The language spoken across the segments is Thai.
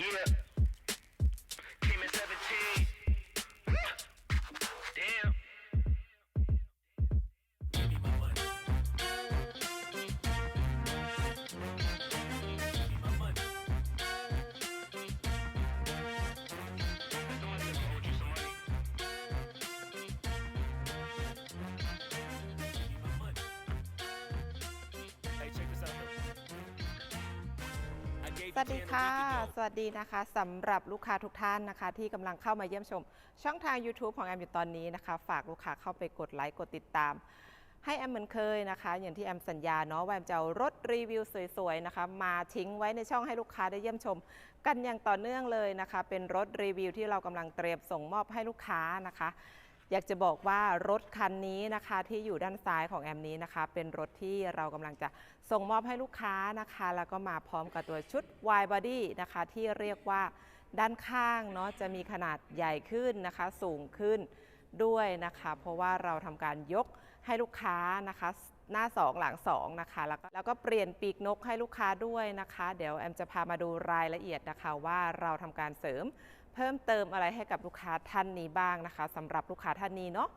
Yeah. วัสดี you 10 a ค่ะ week ago. สวัสดีนะคะสำหรับลูกค้าทุกท่านนะคะ ที่กำลังเข้ามาเยี่ยมชม ช่องทาง YouTube ของแอมอยู่ตอนนี้นะคะ ฝากลูกค้าเข้าไปกดไลค์กดติดตาม ให้แอมเหมือนเคยนะคะ อย่างที่แอมสัญญาเนาะว่าแอมจะเอารถรีวิวสวยๆนะคะมาทิ้งไว้ในช่องให้ลูกค้าได้เยี่ยมชม กันอย่างต่อเนื่องเลยนะคะ เป็นรถรีวิวที่เรากำลังเตรียมส่งมอบให้ลูกค้านะคะ อยากจะบอกว่ารถคันนี้นะคะที่อยู่ด้านซ้ายของแอมนี้นะคะ เป็นรถที่เรากำลังจะส่งมอบให้ลูกค้านะคะ แล้วก็มาพร้อมกับตัวชุด wide body นะคะ ที่เรียกว่าด้านข้างเนาะจะมีขนาดใหญ่ขึ้นนะคะ สูงขึ้นด้วยนะคะ เพราะว่าเราทำการยกให้ลูกค้านะคะ หน้า 2 หลัง 2 นะคะ แล้วก็แล้วก็เปลี่ยนปีกนกให้ลูกค้าด้วยนะคะ เดี๋ยวแอมจะพามาดูรายละเอียดนะคะว่าเราทำการเสริม เพิ่มเติมอะไรให้กับลูกค้าท่านนี้บ้างนะคะสำหรับลูกค้าท่านนี้เนาะ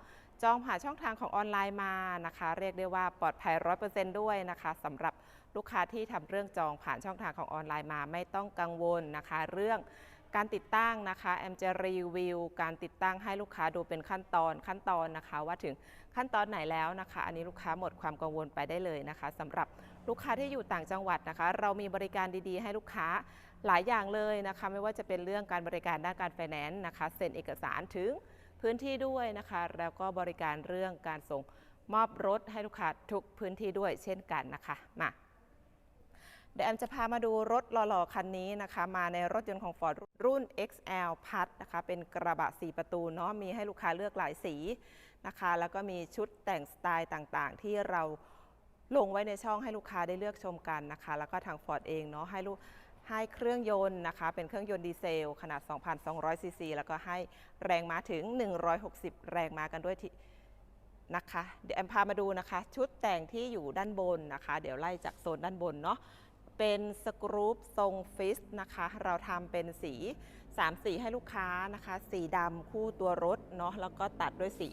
จองผ่านช่องทางของออนไลน์มานะคะ เรียกได้ว่าปลอดภัยร้อยเปอร์เซนต์ด้วยนะคะสำหรับลูกค้าที่ทำเรื่องจองผ่านช่องทางของออนไลน์มาไม่ต้องกังวลนะคะ เรื่องการติดตั้งนะคะแอมจะรีวิว การติดตั้งให้ลูกค้าดูเป็นขั้นตอนขั้นตอนนะคะ ว่าถึงขั้นตอนไหนแล้วนะคะ อันนี้ลูกค้าหมดความกังวลไปได้เลยนะคะสำหรับลูกค้าที่อยู่ต่างจังหวัดนะคะ เรามีบริการดีๆ ให้ลูกค้า หลายอย่างเลยนะคะไม่ว่าจะเป็นเรื่องการบริการด้านการไฟแนนซ์นะคะเซ็นเอกสารถึงพื้นที่ด้วยนะคะ แล้วก็บริการเรื่องการส่งมอบรถให้ลูกค้าทุกพื้นที่ด้วยเช่นกันนะคะมาเดี๋ยวแอมจะพามาดูรถหล่อๆ คันนี้นะคะ มาในรถยนต์ของ Ford รุ่น XL พัดนะคะ เป็นกระบะ 4 ประตูเนาะมีให้ลูกค้าเลือกหลายสีนะคะ แล้วก็มีชุดแต่งสไตล์ต่างๆ ที่เราลงไว้ในช่องให้ลูกค้าได้เลือกชมกันนะคะ แล้วก็ทาง Ford เองเนาะให้ลูก ให้เครื่องยนต์นะคะ เป็นเครื่องยนต์ดีเซล ขนาด 2,200 ซีซี แล้วก็ให้แรงม้าถึง 160 แรงม้ากันด้วยที่นะคะ เดี๋ยวแอมพามาดูนะคะ ชุดแต่งที่อยู่ด้านบนนะคะ เดี๋ยวไล่จากโซนด้านบนเนาะ เป็นสกรูปทรงฟิสนะคะ เราทำเป็นสี 3 สีให้ลูกค้านะคะ สีดำคู่ตัวรถเนาะ แล้วก็ตัดด้วยสี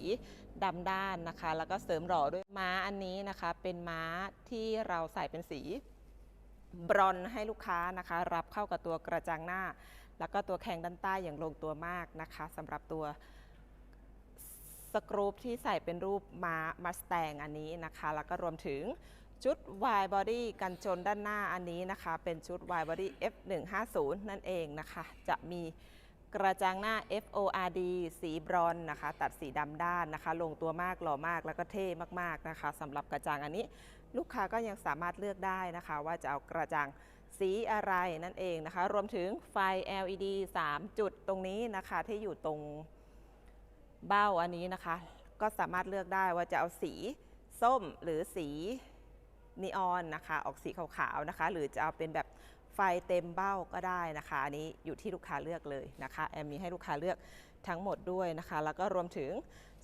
ดำด้านนะคะ แล้วก็เสริมหล่อด้วยม้าอันนี้นะคะ เป็นม้าที่เราใส่เป็นสี บรอนให้ลูกค้านะคะ รับเข้ากับตัวกระจังหน้า แล้วก็ตัวแข้งด้านใต้อย่างลงตัวมากนะคะสำหรับตัวสกรูปที่ใส่เป็นรูปม้ามาสแตงอันนี้นะคะ แล้วก็รวมถึงชุด Y body กันชนด้านหน้าอันนี้นะคะ เป็นชุด Y body F150 นั่นเองนะคะ จะมีกระจังหน้า FORD สีบรอนนะคะ ตัดสีดำด้านนะคะ ลงตัวมากหล่อมากแล้วก็เท่มากๆนะคะสำหรับกระจังอันนี้ ลูกค้าก็ยังสามารถเลือกได้นะคะ ว่าจะเอากระจังสีอะไรนั่นเองนะคะ รวมถึงไฟ LED 3 จุดตรงนี้นะคะที่อยู่ตรงเบ้าอันนี้นะคะ ก็สามารถเลือกได้ว่าจะเอาสีส้มหรือสีนีออนนะคะ ออกสีขาวๆนะคะ หรือจะเอาเป็นแบบไฟเต็มเบ้าก็ได้นะคะ อันนี้อยู่ที่ลูกค้าเลือกเลยนะคะ แอมมีให้ลูกค้าเลือกทั้งหมดด้วยนะคะ แล้วก็รวมถึง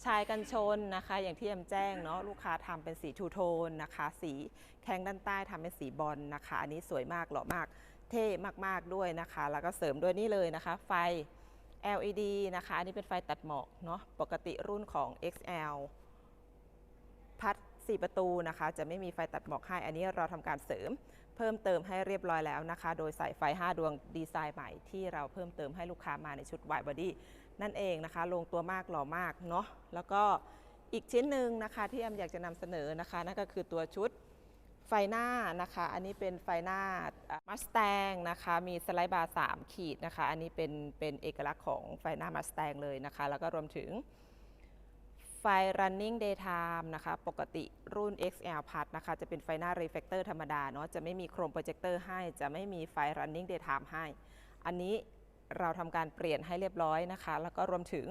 ชายกันชนนะคะ อย่างที่แอมแจ้งเนาะลูกค้าทำเป็นสีทูโทนนะคะ สีแข้งด้านใต้ทำเป็นสีบอลนะคะ อันนี้สวยมากหล่อมากเท่มากๆด้วยนะคะ แล้วก็เสริมด้วยนี่เลยนะคะ ไฟ LED นะคะ อันนี้เป็นไฟตัดหมอกเนาะปกติรุ่นของ XL พัด 4 ประตูนะคะ จะไม่มีไฟตัดหมอกให้ อันนี้เราทำการเสริมเพิ่มเติมให้เรียบร้อยแล้วนะคะ โดยใส่ไฟ 5 ดวงดีไซน์ใหม่ที่เราเพิ่มเติมให้ลูกค้ามาในชุด Wide Body นั่นเองนะคะ ลงตัวมากหล่อมากเนาะแล้วก็อีกชิ้นหนึ่งนะคะที่แอมอยากจะนำเสนอนะคะ นั่นก็คือตัวชุดไฟหน้านะคะ อันนี้เป็นไฟหน้ามัสแตงนะคะ มีสไลด์บาร์3ขีดนะคะ อันนี้เป็นเป็นเอกลักษณ์ของไฟหน้ามัสแตงเลยนะคะ แล้วก็รวมถึงไฟ running daytime นะคะ ปกติรุ่น XL พัดนะคะ จะเป็นไฟหน้า reflector ธรรมดาเนาะ จะไม่มีโครมโปรเจคเตอร์ให้ จะไม่มีไฟ running daytime ให้ อันนี้ เราทำการเปลี่ยนให้เรียบร้อยนะคะ แล้วก็รวมถึง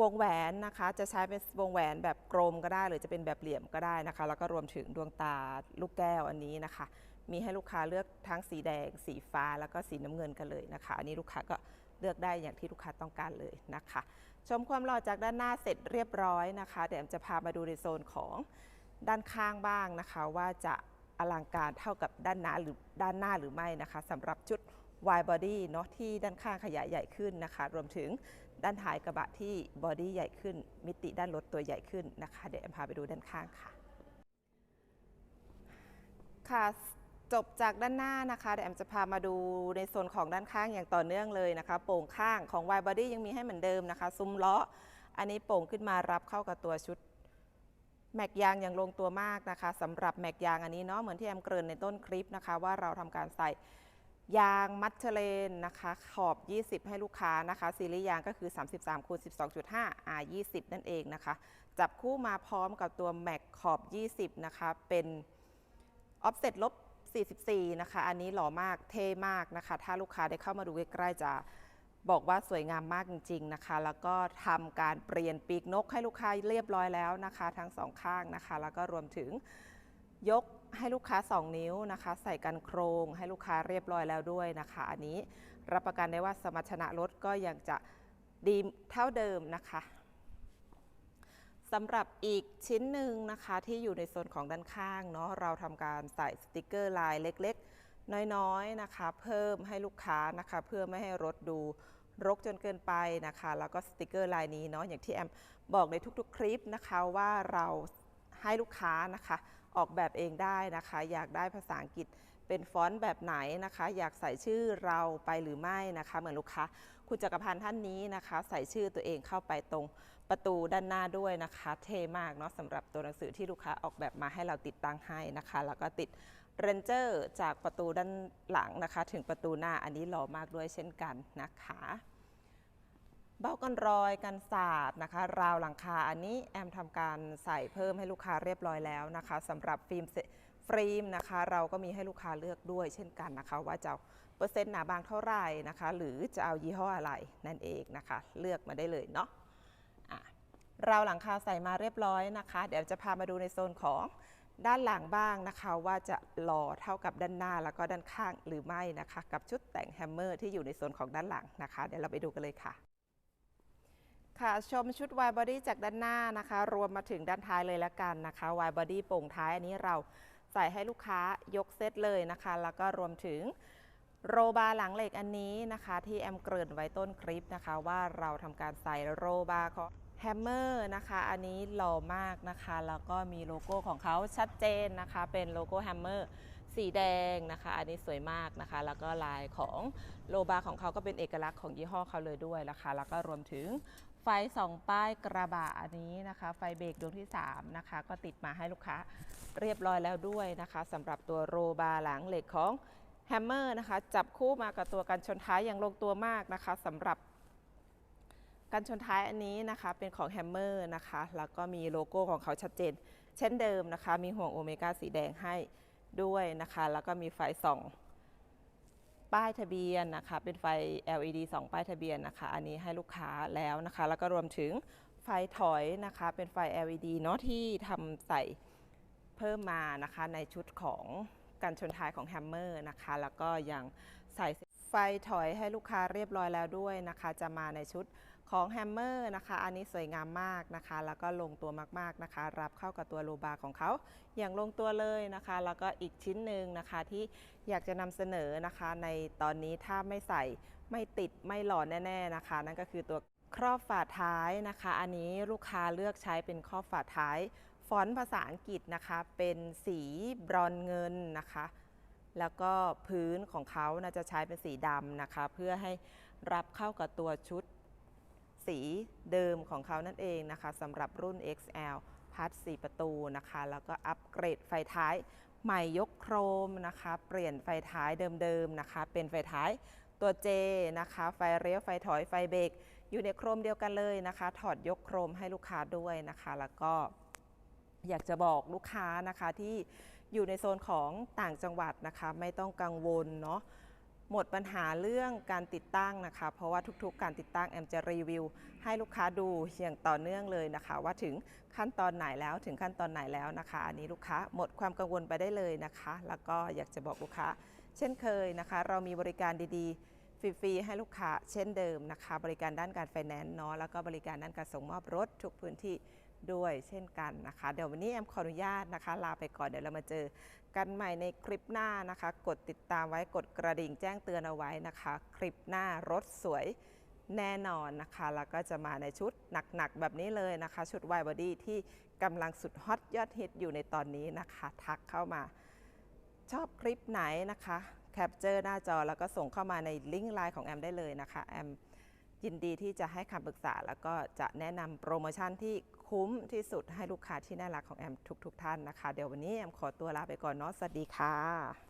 วงแหวนนะคะจะใช้เป็นวงแหวนแบบกลมก็ได้ หรือจะเป็นแบบเหลี่ยมก็ได้นะคะ แล้วก็รวมถึงดวงตาลูกแก้วอันนี้นะคะ มีให้ลูกค้าเลือกทั้งสีแดง สีฟ้าแล้วก็สีน้ำเงินกันเลยนะคะ อันนี้ลูกค้าก็เลือกได้อย่างที่ลูกค้าต้องการเลยนะคะ ชมความหล่อจากด้านหน้าเสร็จเรียบร้อยนะคะ เดี๋ยวจะพามาดูในโซนของด้านข้างบ้างนะคะ ว่าจะอลังการเท่ากับด้านหน้าหรือด้านหน้าหรือไม่นะคะสำหรับชุด wide body เนาะที่ด้านข้างขยายใหญ่ขึ้นนะคะ รวมถึงด้านท้ายกระบะที่บอดี้ใหญ่ขึ้น มิติด้านรถตัวใหญ่ขึ้นนะคะ เดี๋ยวแอมพาไปดูด้านข้างค่ะ ค่ะจบจากด้านหน้านะคะเดี๋ยวแอมจะพามาดูในโซนของด้านข้างอย่างต่อเนื่องเลยนะคะ โป่งข้างของ wide body ยังมีให้เหมือนเดิมนะคะ ซุ้มล้อ อันนี้โป่งขึ้นมารับเข้ากับตัวชุดแม็กยางอย่างลงตัวมากนะคะสำหรับแม็กยางอันนี้เนาะเหมือนที่แอมเกริ่นในต้นคลิปนะคะ ว่าเราทำการใส่ ยางมัดเชเลนนะคะขอบ 20 ให้ลูกค้านะคะซีรีส์ยางก็คือ 33คูณ12.5 R 20 นั่นเองนะคะ จับคู่มาพร้อมกับตัวแม็กขอบ 20 นะคะ เป็นออฟเซ็ตลบ 44 นะคะ อันนี้หล่อมากเท่มากนะคะ ถ้าลูกค้าได้เข้ามาดูใกล้ๆจะบอกว่าสวยงามมากจริง ๆนะคะ แล้วก็ทำการเปลี่ยนปีกนกให้ลูกค้าเรียบร้อยแล้วนะคะ ทั้งสองข้างนะคะ แล้วก็รวมถึง ยกให้ลูกค้า 2 นิ้วนะคะ ใส่กันโครงให้ลูกค้าเรียบร้อยแล้วด้วยนะคะ อันนี้รับประกันได้ว่าสมรรถนะรถก็ยังจะดีเท่าเดิมนะคะสำหรับอีกชิ้นหนึ่งนะคะ ที่อยู่ในโซนของด้านข้างเนาะเราทำการใส่สติกเกอร์ลายเล็กๆ น้อยๆนะคะ เพิ่มให้ลูกค้านะคะ เพื่อไม่ให้รถดูรกจนเกินไปนะคะ แล้วก็สติกเกอร์ลายนี้เนาะอย่างที่แอมบอกในทุกๆ คลิปนะคะว่าเราให้ลูกค้านะคะ ออกแบบเองได้นะคะ อยากได้ภาษาอังกฤษเป็นฟอนต์แบบไหนนะคะ อยากใส่ชื่อเราไปหรือไม่นะคะ เหมือนลูกค้าคุณจักรพันธ์ท่านนี้นะคะ ใส่ชื่อตัวเองเข้าไปตรงประตูด้านหน้าด้วยนะคะ เท่มากเนาะสำหรับตัวหนังสือที่ลูกค้าออกแบบมาให้เราติดตั้งให้นะคะ แล้วก็ติดเรนเจอร์จากประตูด้านหลังนะคะ ถึงประตูหน้าอันนี้หล่อมากด้วยเช่นกันนะคะ เบ้ากันรอยกันสาดนะคะ ราวหลังคาอันนี้แอมทำการใส่เพิ่มให้ลูกค้าเรียบร้อยแล้วนะคะสำหรับฟิล์มฟิล์มนะคะ เราก็มีให้ลูกค้าเลือกด้วย เช่นกันนะคะ ว่าจะเอาเปอร์เซ็นต์หนาบางเท่าไหร่นะคะ หรือจะเอายี่ห้ออะไรนั่นเองนะคะ เลือกมาได้เลยเนาะะราวหลังคาใส่มาเรียบร้อยนะคะ เดี๋ยวจะพามาดูในโซนของด้านหลังบ้างนะคะ ว่าจะหล่อเท่ากับด้านหน้าแล้วก็ด้านข้างหรือไม่นะคะ กับชุดแต่งแฮมเมอร์ที่อยู่ในโซนของด้านหลังนะคะ เดี๋ยวเราไปดูกันเลยค่ะ ค่ะชมชุด wide body จากด้านหน้านะคะ รวมมาถึงด้านท้ายเลยละกันนะคะ wide body โป่งท้ายอันนี้เราใส่ให้ลูกค้ายกเซตเลยนะคะ แล้วก็รวมถึงโรบาร์หลังเหล็กอันนี้นะคะ ที่แอมเกริ่นไว้ต้นคลิปนะคะ ว่าเราทำการใส่โรบาร์ของแฮมเมอร์นะคะ อันนี้หล่อมากนะคะ แล้วก็มีโลโก้ของเขาชัดเจนนะคะ เป็นโลโก้แฮมเมอร์สีแดงนะคะ อันนี้สวยมากนะคะ แล้วก็ลายของโลบาร์ของเขาก็เป็นเอกลักษณ์ของยี่ห้อเขาเลยด้วยนะคะ แล้วก็รวมถึง ไฟสองป้ายกระบะอันนี้นะคะ ไฟเบรกดวงที่3นะคะก็ติดมาให้ลูกค้าเรียบร้อยแล้วด้วยนะคะสำหรับตัวโรบาร์หลังเหล็กของแฮมเมอร์นะคะจับคู่มากับตัวกันชนท้ายอย่างลงตัวมากนะคะสำหรับกันชนท้ายอันนี้นะคะเป็นของแฮมเมอร์นะคะแล้วก็มีโลโก้ของเขาชัดเจน เช่นเดิมนะคะ มีห่วงโอเมก้าสีแดงให้ด้วยนะคะ แล้วก็มีไฟส่อง ป้ายทะเบียนนะคะเป็นไฟ LED 2 ป้ายทะเบียนนะคะ อันนี้ให้ลูกค้าแล้วนะคะ แล้วก็รวมถึงไฟถอยนะคะ เป็นไฟ LED เนาะที่ทำใส่เพิ่มมานะคะในชุดของกันชนท้ายของแฮมเมอร์นะคะ แล้วก็ยังใส่ ไฟถอยให้ลูกค้าเรียบร้อยแล้วด้วยนะคะ จะมาในชุดของแฮมเมอร์นะคะ อันนี้สวยงามมากนะคะ แล้วก็ลงตัวมากๆนะคะ รับเข้ากับตัวโลบาร์ของเขาอย่างลงตัวเลยนะคะ แล้วก็อีกชิ้นหนึ่งนะคะที่อยากจะนำเสนอนะคะ ในตอนนี้ถ้าไม่ใส่ไม่ติดไม่หล่อแน่ๆนะคะ นั่นก็คือตัวครอบฝาท้ายนะคะ อันนี้ลูกค้าเลือกใช้เป็นครอบฝาท้าย ฟอนต์ภาษาอังกฤษนะคะ เป็นสีบรอนเงินนะคะ แล้วก็พื้นของเขาน่าจะใช้เป็นสีดำนะคะ เพื่อให้รับเข้ากับตัวชุดสีเดิมของเขานั่นเองนะคะสำหรับรุ่น XL พัด4ประตูนะคะ แล้วก็อัปเกรดไฟท้ายใหม่ยกโครมนะคะ เปลี่ยนไฟท้ายเดิมๆนะคะ เป็นไฟท้ายตัว J นะคะ ไฟเลี้ยวไฟถอยไฟเบรกอยู่ในโครมเดียวกันเลยนะคะ ถอดยกโครมให้ลูกค้าด้วยนะคะ แล้วก็อยากจะบอกลูกค้านะคะที่ อยู่ในโซนของต่างจังหวัดนะคะ ไม่ต้องกังวลเนาะหมดปัญหาเรื่องการติดตั้งนะคะ เพราะว่าทุกๆ การติดตั้งแอมจะรีวิว ให้ลูกค้าดูอย่างต่อเนื่องเลยนะคะ ว่าถึงขั้นตอนไหนแล้วถึงขั้นตอนไหนแล้วนะคะ อันนี้ลูกค้าหมดความกังวลไปได้เลยนะคะ แล้วก็อยากจะบอกลูกค้า เช่นเคยนะคะ เรามีบริการดีๆ ฟรีๆให้ลูกค้าเช่นเดิมนะคะ บริการด้านการไฟแนนซ์เนาะแล้วก็บริการด้านการส่งมอบรถทุกพื้นที่ ด้วยเช่นกันนะคะ เดี๋ยววันนี้แอมขออนุญาตนะคะ ลาไปก่อนเดี๋ยวเรามาเจอกันใหม่ในคลิปหน้านะคะ กดติดตามไว้กดกระดิ่งแจ้งเตือนเอาไว้นะคะ คลิปหน้ารถสวยแน่นอนนะคะ แล้วก็จะมาในชุดหนักๆ แบบนี้เลยนะคะ ชุดวายบอดี้ที่กำลังสุดฮอตยอดฮิตอยู่ในตอนนี้นะคะ ทักเข้ามา ชอบคลิปไหนนะคะ แคปเจอร์หน้าจอแล้วก็ส่งเข้ามาในลิงก์ไลน์ของแอมได้เลยนะคะแอมยินดีที่จะให้คำปรึกษาแล้วก็จะแนะนำโปรโมชั่นที่ คุ้มที่สุดให้ลูกค้าที่น่ารักของแอมทุกๆทท่านนะคะ เดี๋ยววันนี้แอมขอตัวลาไปก่อนเนาะสวัสดีค่ะ